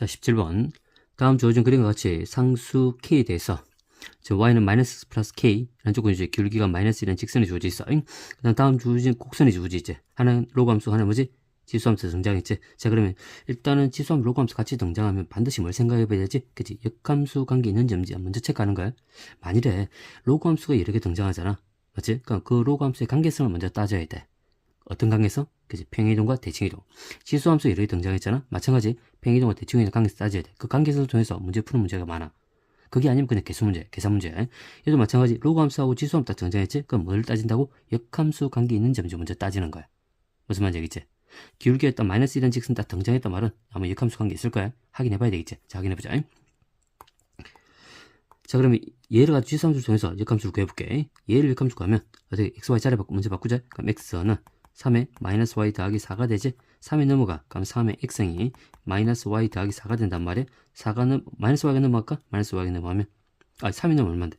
자, 17번. 다음 주어진 그림과 같이 상수 k에 대해서 저 y는 마이너스 플러스 k 라는 조건 이제 기울기가 마이너스 1는 직선이 주어져 있어. 잉? 그다음 다음 주어진 곡선이 주어져 있지. 하나는 로그함수, 하나는 뭐지? 지수함수 등장했지. 자, 그러면 일단은 지수함, 로그함수 같이 등장하면 반드시 뭘 생각해 봐야 되지? 그치? 역함수 관계 있는지 없는지 먼저 체크하는 거야. 만일에 로그함수가 개 등장하잖아. 맞지? 그러니까 그 로그함수의 관계성을 먼저 따져야 돼. 어떤 관계성? 그치? 평행이동과 대칭이동. 지수함수 여러 개 등장했잖아. 마찬가지 평행이동과 대칭이동 관계성 따져야 돼. 그 관계성을 통해서 문제 푸는 문제가 많아. 그게 아니면 그냥 개수 문제, 계산 문제. 얘도 마찬가지 로그함수하고 지수함수 딱 등장했지? 그럼 뭘 따진다고? 역함수 관계 있는지 먼저 먼저 따지는 거야. 무슨 말인지 알겠지? 기울기였던 마이너스 1은 직선 딱 등장했단 말은 아마 역함수 관계 있을 거야. 확인해봐야 되겠지? 자, 확인해보자. 자, 그러면 얘를 가지고 지수함수를 통해서 역함수를 구해볼게. 얘를 역함수 구하면 어떻게 x, y 자리 바꾸 먼저 바꾸자. 그럼 x는 3에 마이너스 y 더하기 4가 되지. 3에 넘어가. 그럼 3의 x이 마이너스 y 더하기 4가 된단 말이야. 4가 넘, 마이너스 y가 넘어갈까? 마이너스 y가 넘어가면 아, 3이 넘으면 얼마인데?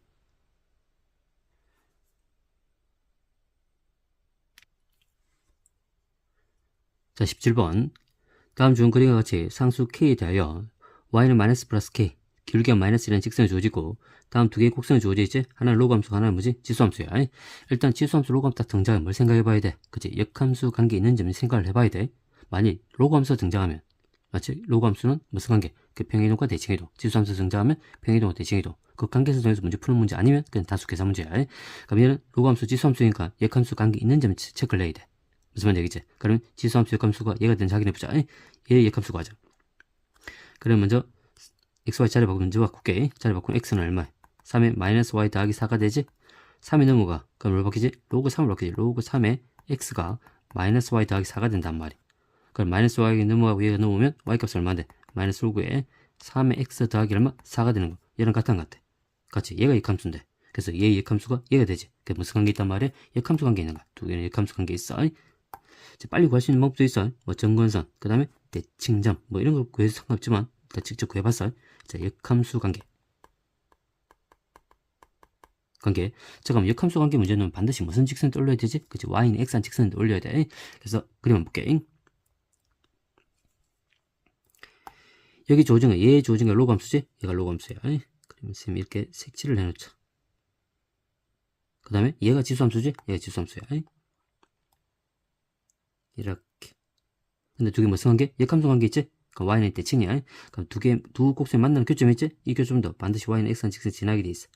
자, 17번. 다음 중 그림과 같이 상수 k에 대하여 y는 마이너스 플러스 k, 기울기가 마이너스 1는 직선이 주어지고 다음 두 개의 곡선이 주어져 있지? 하나는 로그함수, 하나는 뭐지? 지수함수야. 일단 지수함수, 로그함수 딱 등장하면 뭘 생각해 봐야 돼? 그치? 역함수 관계 있는지 생각을 해봐야 돼. 만일 로그함수가 등장하면 맞지? 로그함수는 무슨 관계? 그 평행이동과 대칭이동. 지수함수 등장하면 평행이동과 대칭이동. 그 관계에서 정해서 문제 푸는 문제 아니면 그냥 다수 계산 문제야. 그럼 얘는 로그함수, 지수함수니까 역함수 관계 있는지 체크를 해야 돼. 무슨 말인지 알겠지? 그러면 지수함수, 역함수가 얘가 되는지 확인해보자. 얘 역함수가 하자. 그럼 먼저 xy 자리 바꾸면 먼저 바꿀게. 자리 바꾸면 x는 얼마야? 3에 마이너스 y 더하기 4가 되지? 3이 넘어가. 그럼 뭘 바뀌지? 로그 3을 바뀌지. 로그 3에 x가 마이너스 y 더하기 4가 된단 말이야. 그럼 마이너스 y가 넘어가고 얘가 넘으면 y 값이 얼마인데? 마이너스 로그에 3의 x 더하기 얼마? 4가 되는 거. 얘랑 같은 것 같아. 같이 얘가 역함수인데. 그래서 얘 역함수가 얘가 되지. 그 무슨 관계 있단 말이야? 역함수 관계 있는 거야. 두 개는 역함수 관계 있어. 빨리 구할 수 있는 방법도 있어. 뭐 정건선, 그 다음에 대칭점, 뭐 이런 걸 구해도 상관없지만 일단 직접 구해봤어. 자, 역함수 관계. 관계. 자, 그럼 역함수 관계 문제는 반드시 무슨 직선을 떠올려야 되지? 그치? y는 x한 직선을 올려야 돼. 그래서 그림을 볼게. 여기 조증은 얘 조증은 로그함수지? 얘가 로그함수야. 그러면 쌤 이렇게 색칠을 해놓자. 그 다음에 얘가 지수함수지? 얘가 지수함수야. 이렇게. 근데 두 개 무슨 관계? 역함수 관계 있지? 그럼 y는 대칭이야. 그럼 두 개, 두 곡선이 만나는 교점이 있지? 이 교점도 반드시 y는 x한 직선 지나게 돼 있어.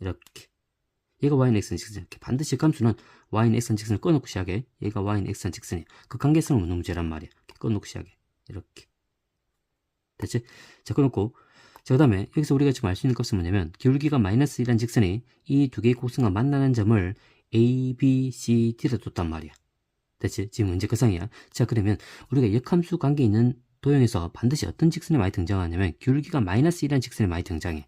이렇게. 얘가 y는 x한 직선. 이렇게 반드시 역함수는 y는 x한 직선을 꺼놓고 시작해. 얘가 y는 x한 직선이야. 그 관계성을 묻는 문제란 말이야. 이렇게 꺼놓고 시작해. 이렇게. 됐지? 자, 꺼놓고. 자, 그 다음에 여기서 우리가 지금 알 수 있는 것은 뭐냐면 기울기가 마이너스 1한 직선이 이 두 개의 곡선과 만나는 점을 A, B, C, D로 뒀단 말이야. 됐지? 지금 문제 그상이야. 자, 그러면 우리가 역함수 관계 있는 도형에서 반드시 어떤 직선이 많이 등장하냐면 기울기가 마이너스 1한 직선이 많이 등장해.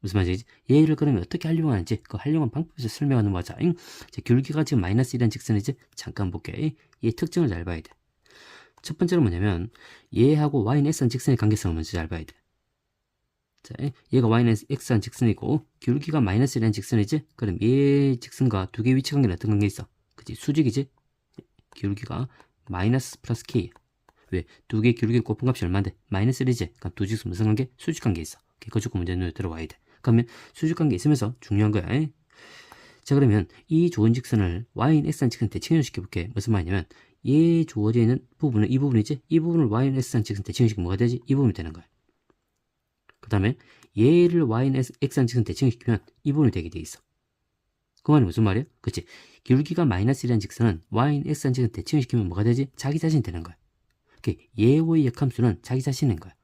무슨 말이지? 얘를 그러면 어떻게 활용하는지 그 활용한 방법에서 설명하는 거자. 잉? 자, 기울기가 지금 마이너스 1한 직선이지? 잠깐 볼게. 얘 특징을 잘 봐야 돼. 첫 번째로 뭐냐면 얘하고 y는 x한 직선의 관계성을 먼저 잘 봐야 돼. 자, 얘가 y는 x한 직선이고 기울기가 마이너스 1한 직선이지? 그럼 얘 직선과 두 개의 위치 관계는 어떤 관계 있어? 그치? 수직이지? 기울기가 마이너스 플러스 k 왜? 두 개의 기울기 곱한 값이 얼마인데? 마이너스 1이지? 그럼 두 직선 무슨 관계? 수직 관계 있어. 거주고 문제 눈에 들어와야 돼. 그러면 수직 관계 있으면서 중요한 거야. 에? 자 그러면 이 좋은 직선을 y인 x한 직선 대칭을 시켜볼게. 무슨 말이냐면 얘 주어져 있는 부분은 이 부분이지? 이 부분을 y인 x한 직선 대칭을 시키면 뭐가 되지? 이 부분이 되는 거야. 그 다음에 얘를 y인 x한 직선 대칭을 시키면 이 부분이 되게 돼 있어. 그 말이 무슨 말이야? 그치? 기울기가 마이너스 1한 직선은 y인 x한 직선 대칭을 시키면 뭐가 되지? 자기 자신이 되는 거야. 그 예의 역함수는 자기 자신인 거야.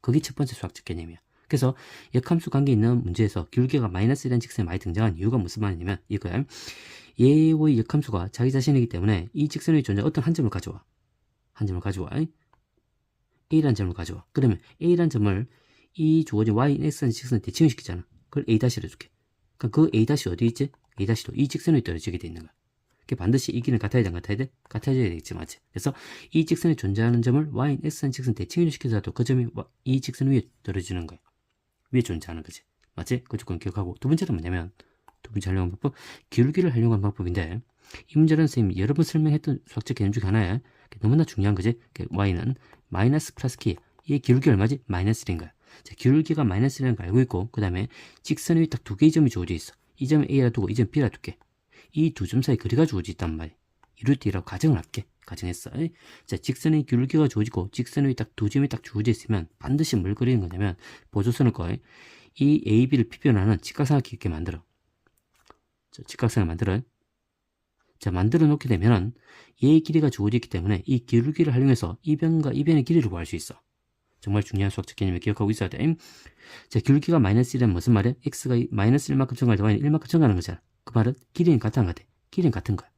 그게 첫 번째 수학적 개념이야. 그래서 역함수 관계 있는 문제에서 기울기가 마이너스 1한 직선이 많이 등장한 이유가 무슨 말이냐면 이거야. 예의 역함수가 자기 자신이기 때문에 이 직선의 존재 어떤 한 점을 가져와. 한 점을 가져와. A라는 점을 가져와. 그러면 A라는 점을 이 주어진 y인 x라는 직선에 대칭을 시키잖아. 그걸 A-를 해줄게. 그럼 그 A- 어디 있지? A-도 이 직선에 떨어지게 돼 있는 거야. 그게 반드시 이 길은 같아야 돼, 안 같아야 돼? 같아져야 되겠지, 맞지? 그래서 이 직선에 존재하는 점을 y인 x라는 직선 대칭을 시켜서도 그 점이 와- 이 직선 위에 떨어지는 거야. 위에 존재하는 거지. 맞지? 그 조건 기억하고 두 번째는 뭐냐면 두 번째 활용한 방법 기울기를 활용한 방법인데 이 문제는 선생님이 여러 번 설명했던 수학적 개념 중에 하나야. 너무나 중요한 거지. 그 y는 마이너스 플러스 k 얘 기울기 얼마지? 마이너스 1인 거야. 자, 기울기가 마이너스 1이라는 걸 알고 있고, 그 다음에 직선 위에 딱 두 개의 점이 주어져 있어. 이 점을 A라 두고 이 점 B라 둘게. 이 두 점 사이 거리가 주어져 있단 말이야. 이룰 때라고 가정을 할게. 가정했어. 자, 직선의 기울기가 주어지고, 직선 위에 딱두 점이 딱 주어져 있으면 반드시 뭘 그리는 거냐면, 보조선을 거이 이 AB를 피변하는 직각상을 깊게 만들어. 자, 직각상을 만들어. 자, 만들어 놓게 되면은 얘의 길이가 주어지기 때문에 이 기울기를 활용해서 이 변과 이 변의 길이를 구할 수 있어. 정말 중요한 수학적 개념을 기억하고 있어야 돼. 자, 기울기가 마이너스 1이면 무슨 말이야? x가 이 마이너스 1만큼 증가할 때 y는 1만큼 증가하는 거잖아. 그 말은 길이는 같은 거 같아. 길이는 같은 거야.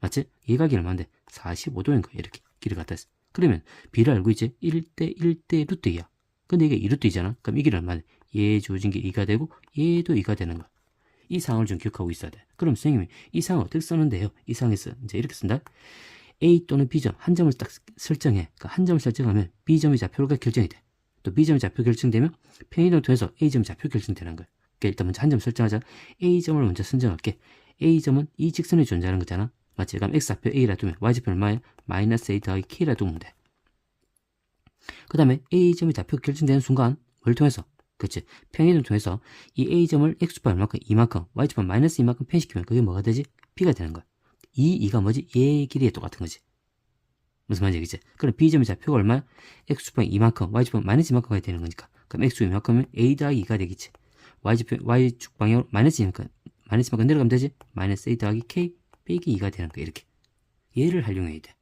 맞지? 얘각이 얼마인데? 45도인 거야. 이렇게. 길이 같았어. 그러면 b를 알고 있지? 1대 1대 루트 2야. 근데 이게 2루트 2잖아. 그럼 이 길이 얼마냐? 얘 주어진 게 2가 되고 얘도 2가 되는 거야. 이 상황을 좀 기억하고 있어야 돼. 그럼 선생님이 이 상황을 어떻게 쓰는데요? 이 상황에서 이제 이렇게 쓴다. A 또는 B점 한 점을 딱 설정해. 그러니까 한 점을 설정하면 B점의 좌표가 결정이 돼. 또 B점의 좌표 결정되면 평이동을 통해서 A점 좌표 결정되는 거야. 그러니까 일단 먼저 한 점 설정하자. A점을 먼저 선정할게. A점은 이 직선에 존재하는 거잖아. 맞지? 그럼 X좌표 A라 두면 Y좌표 얼마야? 마이너스 A 더하기 K라 두면 돼. 그 다음에 A점의 좌표 결정되는 순간 뭘 통해서? 그치? 평행이동을 통해서 이 A점을 X좌표 얼마큼? 이만큼, Y좌표 마이너스 이만큼 편식시키면 그게 뭐가 되지? B가 되는 거야. 이 2가 뭐지? 얘 길이에 똑같은 거지. 무슨 말인지 알겠지? 그럼 B점의 좌표가 얼마야? X좌표 이만큼, Y좌표 마이너스 이만큼 가 되는 거니까. 그럼 X 이만큼은 A 더하기 2가 되겠지. Y좌표, Y축 방향으로 마이너스 이만큼, 마이너스 이만큼 내려가면 되지? 마이너스 A 더하기 K 빼기 2가 되는 거야. 이렇게. 얘를 활용해야 돼.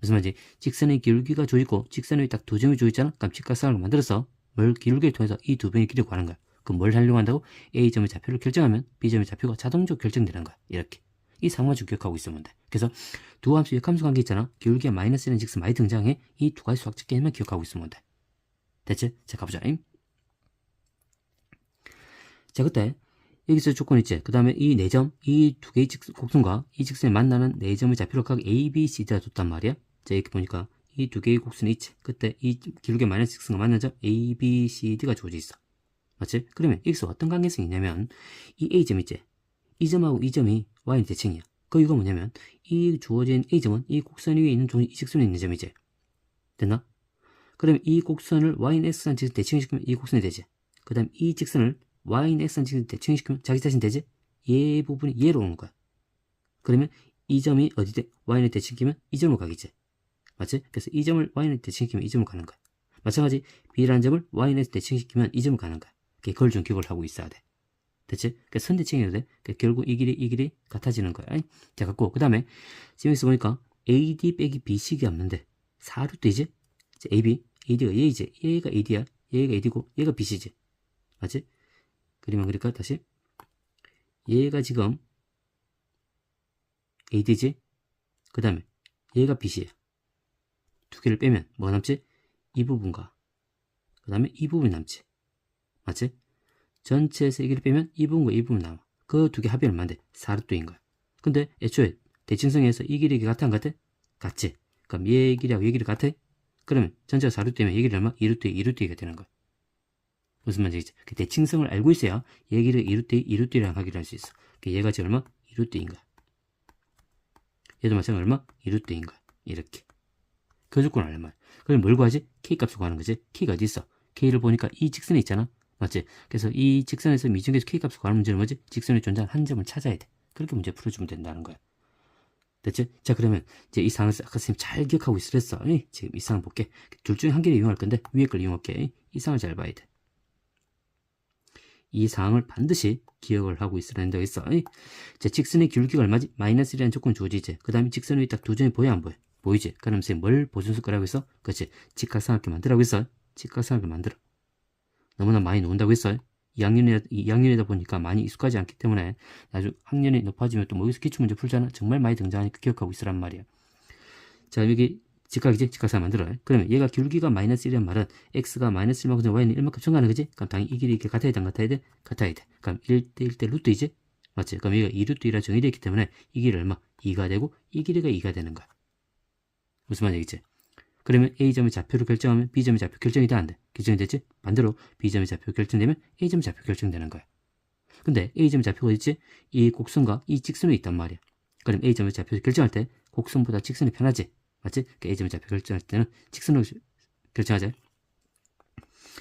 무슨 말인지 직선의 기울기가 조있고 직선 위에 딱두 점이 조있잖아 그럼 직각상을 만들어서 뭘 기울기를 통해서 이 두 변의 길이를 구하는 거야 그럼 뭘 활용한다고? A점의 좌표를 결정하면 B점의 좌표가 자동적으로 결정되는 거야 이렇게 이 상황만 좀 기억하고 있으면 돼 그래서 두 함수 역함수 관계 있잖아 기울기가 마이너스 1는 직선 많이 등장해 이 두 가지 수학적 개념만 기억하고 있으면 돼 됐지? 자 가보자 자 그때 여기서 조건 있지. 그 다음에 이 네 점, 이 두 개의 직, 곡선과 이 직선이 만나는 네 점의 좌표를 각 A, B, C가 줬단 말이야. 자, 이렇게 보니까 이 두 개의 곡선이 있지. 그때 이 기울기 마이너스 직선과 만난 점 A, B, C, D가 주어져 있어. 맞지? 그러면 여기서 어떤 관계성이 있냐면 이 A점 있지. 이 점하고 이 점이 Y는 대칭이야. 그 이유가 뭐냐면 이 주어진 A점은 이 곡선 위에 있는 이 직선에 있는 점이지. 됐나? 그러면 이 곡선을 Y는 X한 직선 대칭시키면 이 곡선이 되지. 그 다음 이 직선을 y는 x한 직선 대칭시키면 자기 자신 되지? 얘 부분이 얘로 오는 거야. 그러면 이 점이 어디 돼? y는 대칭시키면 이 점으로 가겠지. 맞지? 그래서 이 점을 y는 대칭시키면 이 점으로 가는 거야. 마찬가지 b라는 점을 y는 대칭시키면 이 점으로 가는 거야. 그걸 좀 기억을 하고 있어야 돼. 됐지? 그러니까 선대칭해도 돼. 그러니까 결국 이 길이 이 길이 같아지는 거야. 자, 갖고 그 다음에 지금 여기서 보니까 AD 빼기 BC가 없는데 4루트이지? AB, AD가 얘이지. 얘가 AD야. 얘가 AD고 얘가 BC지. 맞지? 그림을 그릴까 다시 얘가 지금 AD지 그 다음에 얘가 BC야 두 개를 빼면 뭐 남지? 이 부분과 그 다음에 이 부분이 남지 맞지? 전체에서 이 개를 빼면 이 부분과 이 부분 남아 그 두 개 합이 얼마인데 4루트인 거야 근데 애초에 대칭성에서 이 길이 같아 안 같아? 같지 그럼 얘 길이하고 얘 길이 같아? 그러면 전체가 4루트면 얘 길이 얼마? 2루트 2루트가 되는 거야 무슨 말인지 그 대칭성을 알고 있어야 얘기를 이루띠 이루띠랑 하기로 할수 있어. 그 얘가 지금 얼마? 이루띠인 거야. 얘도 마찬가지로 얼마? 이루띠인 거야. 이렇게. 그 조건을 알면. 그럼 뭘 구하지? K 값을 구하는 거지. K가 어디 있어? K를 보니까 이 직선에 있잖아. 맞지? 그래서 이 직선에서 미중에서 K 값을 구하는 문제는 뭐지? 직선에 존재하는 한 점을 찾아야 돼. 그렇게 문제 풀어주면 된다는 거야. 됐지? 자, 그러면 이제 이 상황을 아까 선생님 잘 기억하고 있으랬어. 지금 이 상황 볼게. 둘 중에 한 개를 이용할 건데 위에 걸 이용할게. 이 상황을 잘 봐야 돼. 이 사항을 반드시 기억을 하고 있으라 된다고 했어. 자, 직선의 기울기가 얼마지? 마이너스 1이라는 조건 주어지지. 그 다음에 직선 위에 딱 두 점이 보여 안 보여? 보이지? 그럼 선생님 뭘 보존수 거라고 했어? 그렇지. 직각삼각형 만들라고 했어. 직각삼각형 만들어. 너무나 많이 놓은다고 했어. 2학년이다, 2학년이다 보니까 많이 익숙하지 않기 때문에 나중 학년이 높아지면 또뭐 여기서 기출문제 풀잖아. 정말 많이 등장하니까 기억하고 있으란 말이야. 자, 여기 직각이지? 직각삼 만들어요. 그러면 얘가 기울기가 마이너스 1이란 말은 x가 마이너스 1만큼 y는 1만큼 증가하는 거지? 그럼 당연히 이 길이 이렇게 같아야 돼? 안 같아야 돼? 같아야 돼. 그럼 1대 1대 루트이지? 맞지? 그럼 얘가 2루트 1라 정의되어 있기 때문에 이 길이 얼마? 2가 되고 이 길이가 2가 되는 거야. 무슨 말이겠지? 그러면 A점의 좌표를 결정하면 B점의 좌표 결정이 돼? 안 돼? 결정이 됐지? 반대로 B점의 좌표 결정되면 A점 좌표 결정되는 거야. 근데 A점의 좌표가 있지? 이 곡선과 이 직선이 있단 말이야. 그럼 A점의 좌표를 결정할 때 곡선보다 직선이 편하지? 맞지? 그 A점의 좌표 결정할 때는 직선으로 결정하자.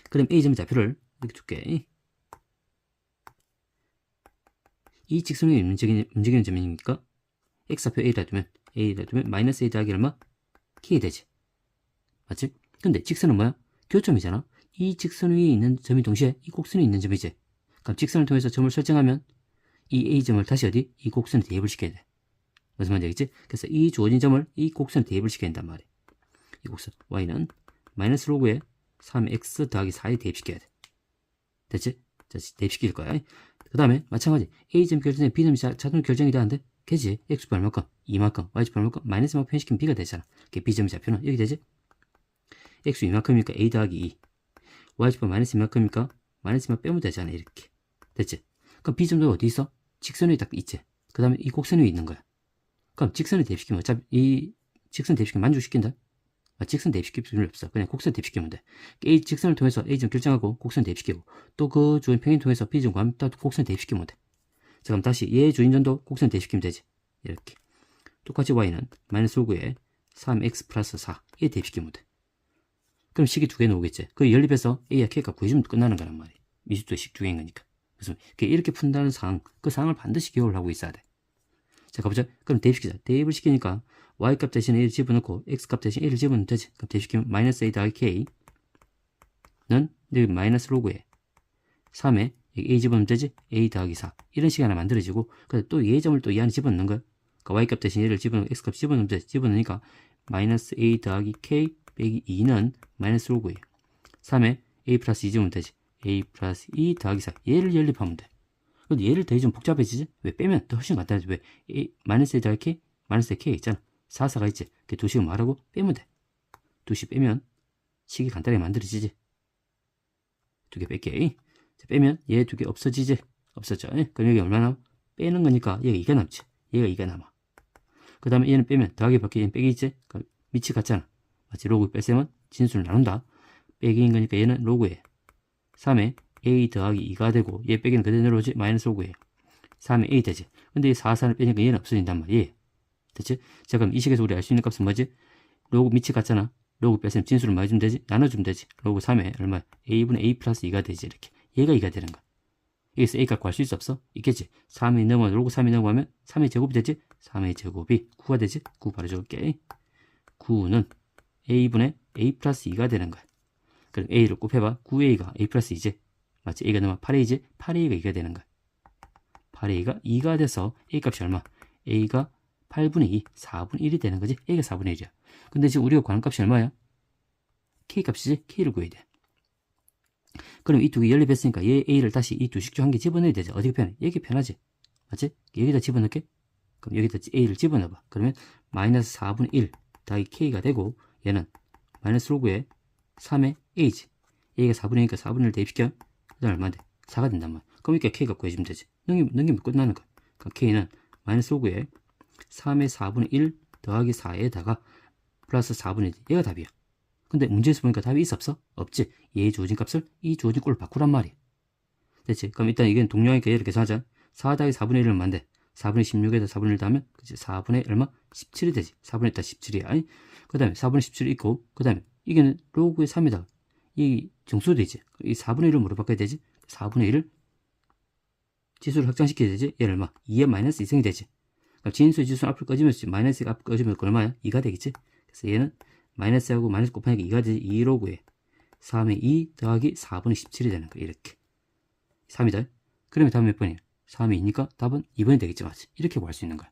그럼 A점의 좌표를 이렇게 줄게. 이 직선 위에 움직이는, 움직이는 점이니까 x좌표 A라 두면 A라 두면 마이너스 A 더하기 얼마? K 되지. 맞지? 근데 직선은 뭐야? 교점이잖아. 이 직선 위에 있는 점이 동시에 이 곡선에 있는 점이지. 그럼 직선을 통해서 점을 설정하면 이 A점을 다시 어디? 이 곡선에 대입을 시켜야 돼. 무슨 말인지 알겠지? 그래서 이 주어진 점을 이 곡선에 대입을 시켜야 된단 말이야. 이 곡선 y는 마이너스 로그에 3x 더하기 4에 대입시켜야 돼. 됐지? 자, 대입시킬 거야. 그 다음에 마찬가지 a점 결정에 b점이 자, 자동 결정이 되는데 걔지 x 얼마큼 2만큼 y 얼마큼 마이너스 만큼 편식하면 b가 되잖아. 그 b점의 좌표는 여기 되지? X 이만큼이니까 a 더하기 2 y 마이너스 이만큼이니까 마이너스만 빼면 되잖아 이렇게 됐지? 그럼 b점도 어디 있어? 직선 위에 딱 있지? 그 다음에 이 곡선 위에 있는 거야. 그럼 직선을 대입시키면 어차피 이 직선 대입시키면 만족시킨다? 아, 직선 대입시킬 필요 없어. 그냥 곡선 대입시키면 돼. A 직선을 통해서 A점 결정하고 곡선 대입시키고 또 그 주인 평행 통해서 B점 구하면 또 곡선 대입시키면 돼. 자 그럼 다시 얘 주인전도 곡선 대입시키면 되지. 이렇게. 똑같이 Y는 마이너스 5에 3X 플러스 4에 대입시키면 돼. 그럼 식이 두 개 나오겠지. 그 연립해서 A와 K가 구해주면 끝나는 거란 말이야. 미수도 식 두 개인 거니까. 그래서 이렇게 푼다는 상황, 그 상황을 반드시 기억을 하고 있어야 돼. 자, 가보자. 그럼 대입시키자. 대입을 시키니까 y값 대신 a를 집어넣고 x값 대신 a를 집어넣으면 되지. 그럼 대입시키면 마이너스 a 더하기 k는 여기 마이너스 로그에 3에 여기 a 집어넣으면 되지. a 더하기 4 이런 식이 하나 만들어지고 그래서 또 예점을 또 이 안에 집어넣는 거야. 그러니까 y값 대신 얘를 집어넣고 x값 집어넣으면 되지. 집어넣으니까 마이너스 a 더하기 k 빼기 2는 마이너스 로그에 3에 a 플러스 2 집으면 되지. a 플러스 2 더하기 4 얘를 연립하면 돼. 근데 얘를 더해 좀 복잡해지지? 왜 빼면 더 훨씬 간단하지? 왜? A, 마이너스 A 더하기 K? 마이너스 K 있잖아. 4, 4가 있지? 그 두식을 말하고 빼면 돼. 두식 빼면 식이 간단하게 만들어지지. 두 개 뺄게. 자, 빼면 얘 두 개 없어지지? 없어져. 그럼 여기 얼마나? 빼는 거니까 얘가 2가 남지. 얘가 2가 남아. 그 다음에 얘는 빼면 더하기 밖에 얘는 빼기 있지? 그럼 밑이 같잖아. 마치 로그 뺄셈은 진수를 나눈다. 빼기인 거니까 얘는 로그에 3에 a 더하기 2가 되고 얘 빼기는 그대로 오지 마이너스 5고에 3에 a 되지 근데 이 4, 4를 빼니까 얘는 없어진단 말이에요 됐지? 자 그럼 이 식에서 우리 알 수 있는 값은 뭐지? 로그 밑이 같잖아 로그 뺐으면 진수를 많이 주면 되지? 나눠주면 되지 로그 3에 얼마? a분의 a 플러스 2가 되지 이렇게 얘가 2가 되는 거야 여기서 a 값 구할 수 있어 없어? 있겠지 3이 넘어 로그 3이 넘어가면 3의 제곱이 되지? 3의 제곱이 9가 되지? 9 바로 적을게 9는 a분의 a 플러스 2가 되는 거야 그럼 a를 곱해봐 9a가 a 플러스 2지 맞지? A가 넘어 8A지? 8A가 2가 되는 거야. 8A가 2가 돼서 A 값이 얼마? A가 8분의 2, 4분의 1이 되는 거지? A가 4분의 1이야. 근데 지금 우리가 구하는 값이 얼마야? K 값이지? K를 구해야 돼. 그럼 이 두 개 연립했으니까 얘 A를 다시 이 두식중한개 집어넣어야 되지. 어디가 편해? 여기 편하지? 맞지? 여기다 집어넣게? 그럼 여기다 A를 집어넣어봐. 그러면 마이너스 4분의 1 더하기 K가 되고 얘는 마이너스 로그에 3의 A지. A가 4분의 1이니까 4분의 1 대입시켜. 그다음 얼마인데? 4가 된단 말이야. 그럼 이렇게 K가 구해주면 되지. 넘기면, 넘기면 끝나는 거야. 그러니까 K는 마이너스 5구에 3의 4분의 1 더하기 4에다가 플러스 4분의 1. 얘가 답이야. 근데 문제에서 보니까 답이 있어 없어? 없지. 얘 주어진 값을 이 주어진 꼴로 바꾸란 말이야. 됐지? 그럼 일단 이건 동료하니까 얘를 계산하자. 4 더하기 4분의 1은 얼마인데? 4분의 16에다 4분의 1 더하면 그치? 4분의 얼마? 17이 되지. 4분의 1다 17이야. 그 다음에 4분의 17이 있고 그 다음에 이게는 로그의 3에다가 이 정수 되지. 이 4분의 1을 물어바꿔야 되지. 4분의 1을 지수를 확장시켜야 되지. 얘를 얼마? 2에 마이너스 2승이 되지. 그럼 진수 지수 앞을 꺼지면서 마이너스가 앞을 꺼지면 얼마야? 2가 되겠지. 그래서 얘는 마이너스하고 마이너스 곱하니까 2가 되지. 2로 구해. 3에 2 더하기 4분의 17이 되는 거야. 이렇게. 3이다. 그러면 답은 몇 번이야? 3이 2니까 답은 2번이 되겠지. 맞지? 이렇게 구할 수 있는 거야.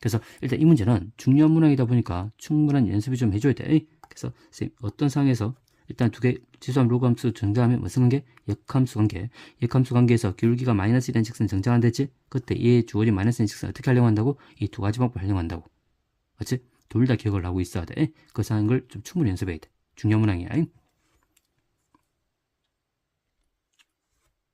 그래서 일단 이 문제는 중요한 문항이다 보니까 충분한 연습을 좀 해줘야 돼. 그래서 선생님 어떤 상황에서 일단 두 개 지수함 로그 함수 증가하면 무슨 관계? 역함수 관계. 역함수 관계에서 기울기가 마이너스 1인 직선 됐지? 그때 얘 주어진 마이너스 1인 직선 어떻게 하려고 한다고? 이 두 가지 방법을 하려고 한다고. 맞지? 둘 다 기억을 하고 있어야 돼. 그 상황을 좀 충분히 연습해야 돼. 중요한 문항이야.